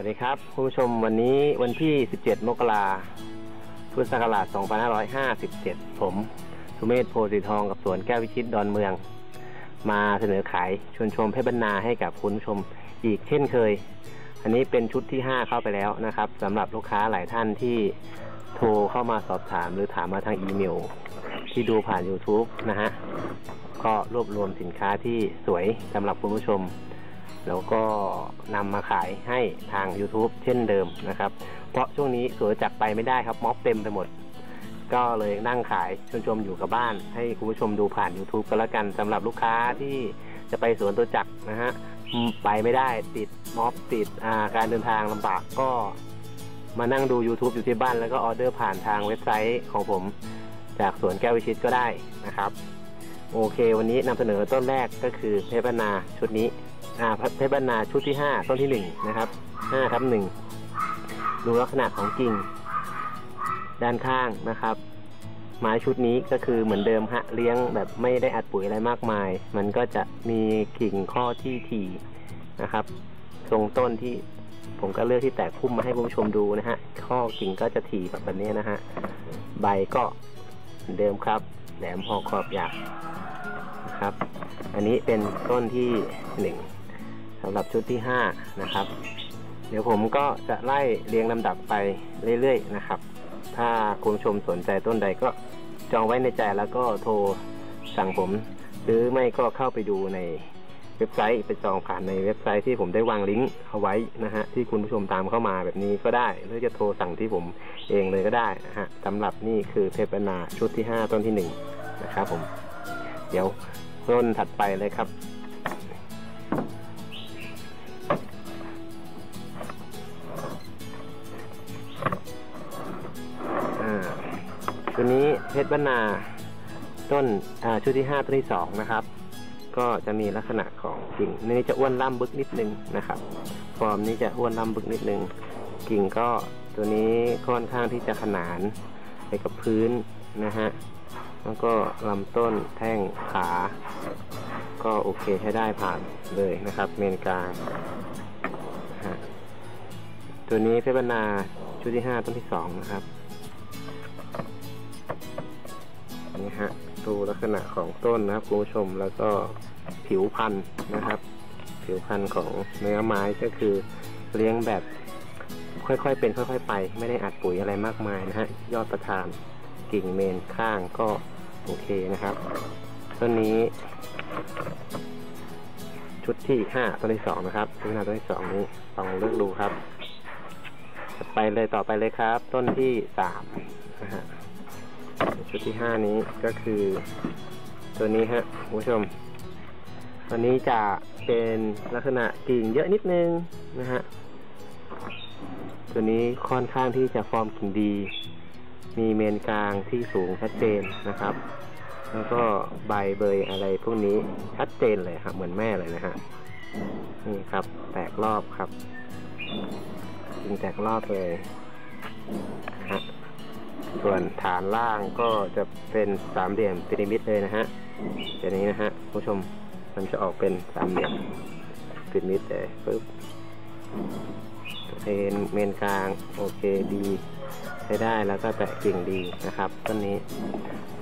วัสดีครับคุณผู้ชมวันนี้วันที่ 17 มกราพุทธศักราช 2557 ผมสุเมธโพธิทองกับสวนแก้ววิชิตดอนเมือง มาเสนอขายชวนชมเพชรบรรณาให้กับคุณผู้ชมอีกเช่นเคย อันนี้เป็นชุดที่ 5 เข้าไปแล้วนะครับสำหรับลูกค้าหลายท่านที่โทรเข้ามาสอบถามหรือถามมาทางอีเมล ที่ดูผ่าน YouTube นะฮะก็รวบรวมสินค้าที่สวยสำหรับคุณผู้ชม แล้วก็นำมาขายให้ทาง YouTube เช่นเดิมนะครับ เพราะช่วงนี้สวยจักไปไม่ได้ครับม็อบเต็มไปหมด ก็เลยนั่งขายชวนชมอยู่กับบ้าน ให้คุณผู้ชมดูผ่าน YouTube ก็แล้วกันสำหรับลูกค้าที่จะไปสวนตัวจักรนะฮะไปไม่ได้ติดม็อบติดาการเดินทางลำบากก็มานั่งดู YouTube อยู่ที่บ้านแล้วก็ออเดอร์ผ่านทางเว็บไซต์ของผม จากสวนแก้ววิชิตก็ได้นะครับ โอเค วันนี้นำเสนอต้นแรกก็คือเพชรบรรณาชุดนี้ อ่าเพชรบรรณาชุดที่ห้าต้นที่หนึ่งนะครับห้าทับหนึ่งดูลักษณะของกิ่ง ด้านข้างนะครับ ไม้ชุดนี้ก็คือเหมือนเดิมฮะเลี้ยงแบบไม่ได้อัดปุ๋ยอะไรมากมาย มันก็จะมีกิ่งข้อที่ถี่นะครับ ทรงต้นที่ผมก็เลือกที่แตกพุ่มมาให้คุณผู้ชมดูนะฮะ ข้อกิ่งก็จะถี่แบบนี้นะฮะ ใบก็เหมือนเดิมครับ แหลมหอกขอบหยาบนะครับ อันนี้เป็นต้นที่หนึ่ง สำหรับชุดที่ห้านะครับ เดี๋ยวผมก็จะไล่เรียงลำดับไปเรื่อยๆนะครับ ถ้าคุณผู้ชมสนใจต้นใดก็จองไว้ในใจแล้วก็โทรสั่งผม หรือไม่ก็เข้าไปดูในเว็บไซต์ไปจองผ่านในเว็บไซต์ที่ผมได้วางลิงก์เอาไว้นะฮะที่คุณผู้ชมตามเข้ามาแบบนี้ก็ได้ หรือจะโทรสั่งที่ผมเองเลยก็ได้นะฮะสำหรับนี่คือเทปนาชุดที่ห้าต้นที่หนึ่งนะครับผม เดี๋ยวต้นถัดไปเลยครับ ตัวนี้เพชรบรรณาต้นชุดที่ห้าต้นที่สองนะครับ ก็จะมีลักษณะของกิ่งนี่จะอ้วนล่ำบึกนิดนึงนะครับฟอร์มนี้จะอ้วนล่ำบึกนิดนึง กิ่งก็ตัวนี้ค่อนข้างที่จะขนานไปกับพื้นนะฮะแล้วก็ลำต้นแท่งขา ก็โอเคใช้ได้ผ่านเลยนะครับ เมนกลางตัวนี้เพชรบรรณาชุดที่ห้าต้นที่สองนะครับ ฮะดูลักษณะของต้นนะครับคุณผู้ชมแล้วก็ผิวพันธุ์นะครับ ผิวพันธุ์ของเนื้อไม้ก็คือเลี้ยงแบบค่อยๆเป็นค่อย ๆ ไป ไม่ได้อัดปุ๋ยอะไรมากมายนะฮะยอดประธานกิ่งเมนข้างก็โอเคนะครับต้นนี้ ชุดที่ห้าต้นที่สองนะครับชุดที่ห้าต้นที่สองนี้ลองเลือกดูครับ ไปเลยต่อไปเลยครับ ต้นที่สามนะฮะ ชุดที่ห้านี้ก็คือตัวนี้ฮะคุณผู้ชม ตัวนี้จะเป็นลักษณะกิ่งเยอะนิดนึงนะฮะ ตัวนี้ค่อนข้างที่จะฟอร์มกิ่งดี มีเมนกลางที่สูงชัดเจนนะครับ แล้วก็ใบเบยอะไรพวกนี้ชัดเจนเลยครับเหมือนแม่เลยนะฮะ นี่ครับ แตกรอบครับกิ่งแตกรอบเลยนะฮะ ส่วนฐานล่างก็จะเป็นสามเหลี่ยมพีระมิดเลยนะฮะเดี๋ยวนี้นะฮะผู้ชมมันจะออกเป็นสามเหลี่ยมพีระมิดเลยปึ๊บเทนเมนกลางโอเคดีใช้ได้แล้วก็แตะกิ่งดีนะครับต้นนี้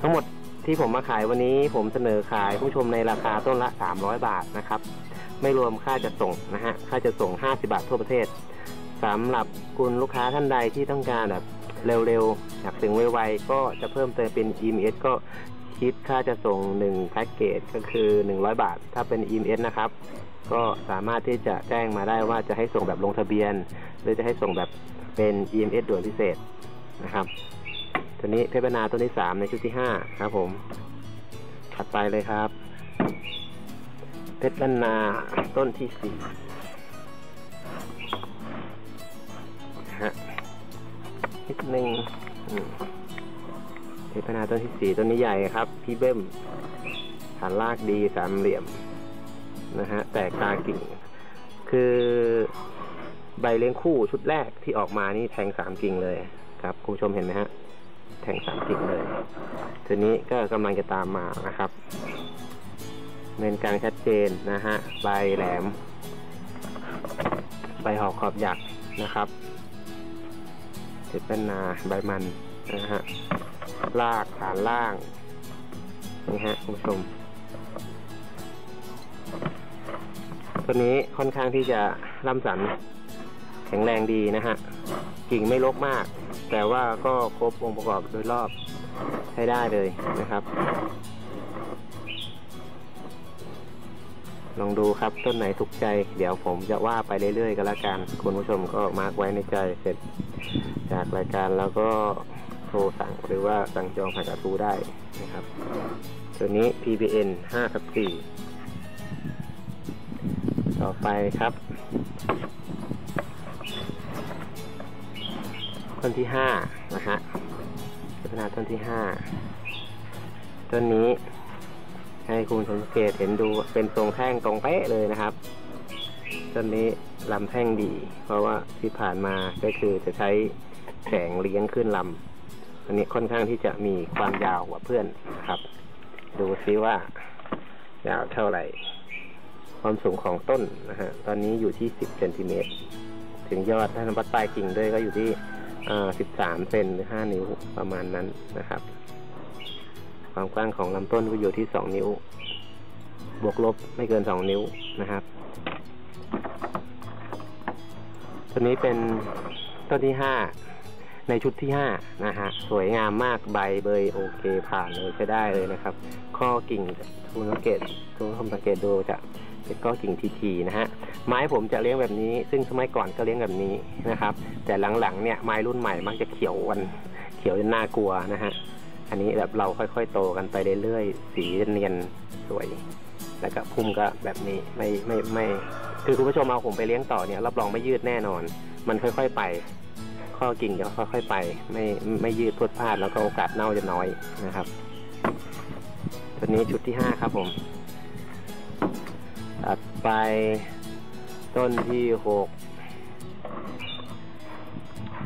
ทั้งหมดที่ผมมาขายวันนี้ผมเสนอขายผู้ชมในราคาต้นละ 300 บาทนะครับ ไม่รวมค่าจะส่งนะฮะค่าจะส่ง 50 บาททั่วประเทศสำหรับคุณลูกค้าท่านใดที่ต้องการแบบ เร็วๆ อยากถึงไวๆ ก็จะเพิ่มเติมเป็น EMS ก็คิดค่าจะส่ง1แพ็กเกจก็คือ 100 บาท ถ้าเป็น EMS นะครับ ก็สามารถที่จะแจ้งมาได้ว่าจะให้ส่งแบบลงทะเบียน หรือจะให้ส่งแบบเป็น EMS ด่วนพิเศษนะครับตัวนี้เพชรบรรณาตัวที่3ในชุดที่ 5 ครับผมถัดไปเลยครับเพชรบรรณาต้นที่4 นิดนึงเทพนาต้นที่สี่ต้นนี้ใหญ่ครับ พี่เบิ้มฐานรากดีสามเหลี่ยมนะฮะแตกตากิ่ง คือใบเลี้ยงคู่ชุดแรกที่ออกมานี่แทงสามกิ่งเลยครับคุณผู้ชมเห็นไหมฮะ แทงสามกิ่งเลยตัวนี้ก็กำลังจะตามมานะครับเมนกลางชัดเจนนะฮะใบแหลม ใบหอกขอบหยักนะครับ เพชรบ้นนาใบมันนะฮะรากฐานล่างนี่ฮะคุณผู้ชมตัวนี้ค่อนข้างที่จะร่ำสันแข็งแรงดีนะฮะกิ่งไม่รกมาก แต่ว่าก็ครบองค์ประกอบโดยรอบใช้ได้เลยนะครับ ลองดูครับต้นไหนถูกใจ เดี๋ยวผมจะว่าไปเรื่อยๆกันละกัน คุณผู้ชมก็มาร์กไว้ในใจเสร็จ จากรายการแล้วก็โทรสั่งหรือว่าสั่งจองผ่านกระทูได้นะครับ ตัวนี้ PBN 5ทับ4ต่อไปครับ ต้นที่ห้านะฮะพัฒนาต้นที่ห้าต้นนี้ ให้คุณสังเกตเห็นดูเป็นทรงแท่งตรงเป๊ะเลยนะครับต้นนี้ลำแท่งดี เพราะว่าที่ผ่านมาก็คือจะใช้แสงเลี้ยงขึ้นลำอันนี้ค่อนข้างที่จะมีความยาวกว่าเพื่อนนะครับ ดูซิว่ายาวเท่าไหร่ ความสูงของต้นนะฮะตอนนี้อยู่ที่สิบเซนติเมตรถึงยอดถ้านับวัดปลายกิ่งด้วยก็อยู่ที่สิบสามเซนหรือห้านิ้วประมาณนั้นนะครับ ความกว้างของลำต้นก็อยู่ที่สองนิ้ว บวกลบไม่เกินสองนิ้วนะครับ ตัวนี้เป็นต้นที่ห้าในชุดที่ห้านะฮะสวยงามมากใบเบยโอเคผ่านเลยใช้ได้เลยนะครับ ข้อกิ่งคุณสังเกตคุณผู้ชมสังเกตดูจะเป็นข้อกิ่งทีๆนะฮะไม้ผมจะเลี้ยงแบบนี้ ซึ่งสมัยก่อนก็เลี้ยงแบบนี้นะครับ แต่หลังๆเนี่ยไม้รุ่นใหม่มักจะเขียววันเขียวจนน่ากลัวนะฮะ อันนี้แบบเราค่อยๆ โตกันไปเรื่อยๆ สีเนียนสวย แล้วก็พุ่มก็แบบนี้ไม่ไม่ไม่ คือคุณผู้ชมเอาผมไปเลี้ยงต่อเนี่ยรับรองไม่ยืดแน่นอน มันค่อยๆไป ข้อกิ่งจะค่อยๆไป ไม่ไม่ยืดพรวดพลาดแล้วก็โอกาสเน่าจะน้อยนะครับตัวนี้ชุดที่ห้าครับผม ตัดไปต้นที่หก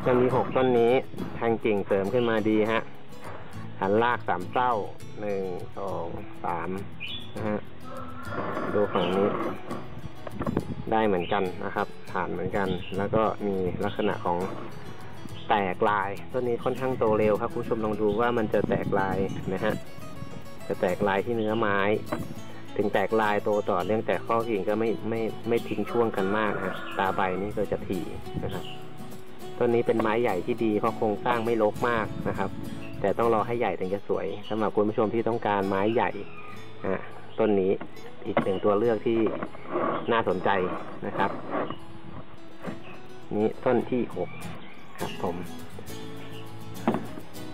ต้นที่หกต้นนี้ทางกิ่งเสริมขึ้นมาดีฮะ หันลากสามเส้าหนึ่งสองสามนะฮะดูฝั่งนี้ ได้เหมือนกันนะครับ ฐานเหมือนกัน แล้วก็มีลักษณะของแตกลายต้นนี้ค่อนข้างโตเร็วครับคุณผู้ชมลองดูว่ามันจะแตกลายนะฮะจะแตกลายที่เนื้อไม้ ถึงแตกลายโตต่อเนื่องแต่ข้อกิ่งก็ไม่ไม่ไม่ทิ้งช่วงกันมากนะตาใบนี่ก็จะถี่นะครับต้นนี้เป็นไม้ใหญ่ที่ดีเพราะโครงสร้างไม่รกมากนะครับ แต่ต้องรอให้ใหญ่ถึงจะสวยสำหรับคุณผู้ชมที่ต้องการไม้ใหญ่อะต้นนี้อีกหนึ่งตัวเลือกที่น่าสนใจนะครับ นี้ต้นที่หกครับผม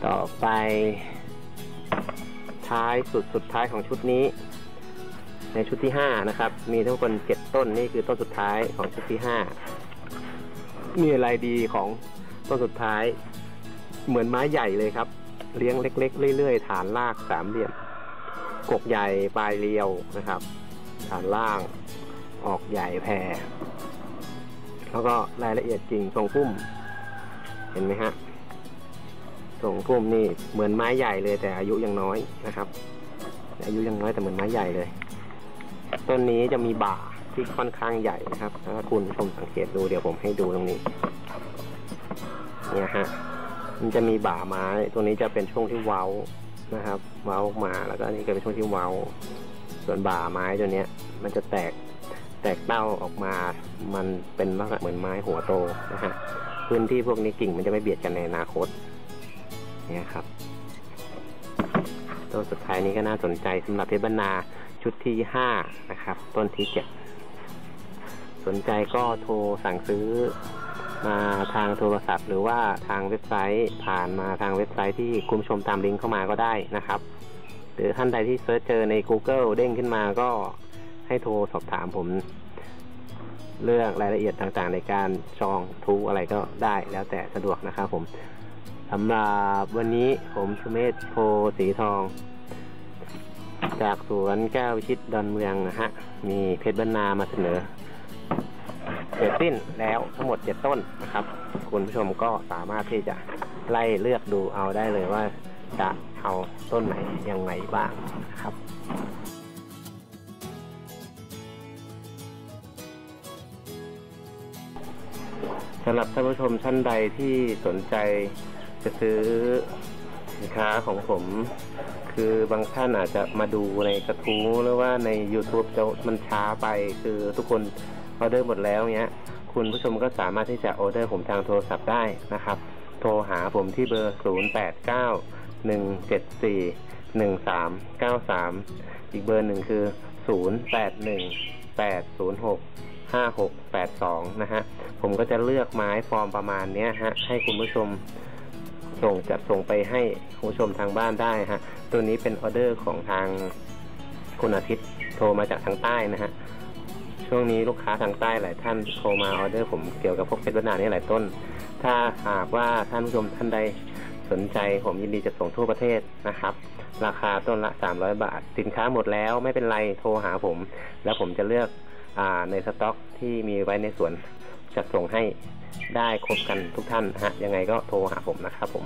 ต่อไป ท้ายสุดสุดท้ายของชุดนี้ ในชุดที่ห้านะครับ มีทั้งคนเจ็ดต้นนี่คือต้นสุดท้ายของชุดที่ห้ามีอะไรดีของต้นสุดท้ายเหมือนไม้ใหญ่เลยครับ เลี้ยงเล็ก ๆ เรื่อยๆ ฐานรากสามเหลี่ยม กกใหญ่ปลายเรียวนะครับ ฐานล่าง ออกใหญ่แผ่แล้วก็รายละเอียดจริงทรงพุ่ม เห็นไหมฮะทรงพุ่มนี่เหมือนไม้ใหญ่เลยแต่อายุยังน้อยนะครับ อายุยังน้อยแต่เหมือนไม้ใหญ่เลย ต้นนี้จะมีบ่าที่ค่อนข้างใหญ่นะครับถ้าคุณชมสังเกตดูเดี๋ยวผมให้ดูตรงนี้เนี่ยฮะ มันจะมีบ่าไม้ตัวนี้จะเป็นช่วงที่เว้านะครับ เว้าออกมาแล้วก็นี่ก็เป็นช่วงที่เว้า ส่วนบ่าไม้ตัวเนี้ย มันจะแตกแตกเต้าออกมา มันเป็นลักษณะเหมือนไม้หัวโตนะฮะพื้นที่พวกนี้กิ่งมันจะไม่เบียดกันในอนาคตเนี่ยครับตัวสุดท้ายนี้ก็น่าสนใจสำหรับเพชรบรรณาชุดที่ห้านะครับ ต้นที่เจ็ดสนใจก็โทรสั่งซื้อ มาทางโทรศัพท์ หรือว่าทางเว็บไซต์ผ่านมาทางเว็บไซต์ที่คุณชมตามลิงก์เข้ามาก็ได้นะครับ หรือท่านใดที่เซิร์ชเจอใน Google เด้งขึ้นมาก็ให้โทรสอบถามผมเรื่องรายละเอียดต่างๆ ในการจองทูอะไรก็ได้แล้วแต่สะดวกนะครับผมสำหรับวันนี้ผมสุเมธโพสีทอง จากสวนแก้วชิตดอนเมืองนะฮะ มีเพชรบรรณามาเสนอ เสร็จสิ้นแล้วทั้งหมดเจ็ดต้นนะครับ คุณผู้ชมก็สามารถที่จะไล่เลือกดูเอาได้เลยว่าจะเอาต้นไหนยังไงบ้างนะครับสำหรับท่านผู้ชมท่านใดที่สนใจจะซื้อสินค้าของผม คือบางท่านอาจจะมาดูในกระทู้หรือว่าใน YouTube จะมันช้าไปคือทุกคน ออเดอร์หมดแล้วเนี้ย คุณผู้ชมก็สามารถที่จะออเดอร์ผมทางโทรศัพท์ได้นะครับ โทรหาผมที่เบอร์ 0 8 9 1 7 4 1 3 9 3 อีกเบอร์หนึ่งคือ 0 8 1 8 0 6 5 6 8 2 นะฮะ ผมก็จะเลือกไม้ฟอร์มประมาณนี้ฮะ ให้คุณผู้ชมส่งจัดส่งไปให้คุณผู้ชมทางบ้านได้ฮะ ตัวนี้เป็นออเดอร์ของทางคุณอาทิตย์โทรมาจากทางใต้นะฮะ ช่วงนี้ลูกค้าทางใต้หลายท่านโทรมาออเดอร์ผมเกี่ยวกับพวกเพชรวนานี่หลายต้น ถ้าหากว่าท่านผู้ชมท่านใดสนใจผมยินดีจะส่งทั่วประเทศนะครับ ราคาต้นละ 300 บาท สินค้าหมดแล้วไม่เป็นไรโทรหาผม แล้วผมจะเลือกอในสต็อกที่มีไว้ในสวนจัดส่งให้ได้ครบกันทุกท่านฮะยังไงก็โทรหาผมนะครับผม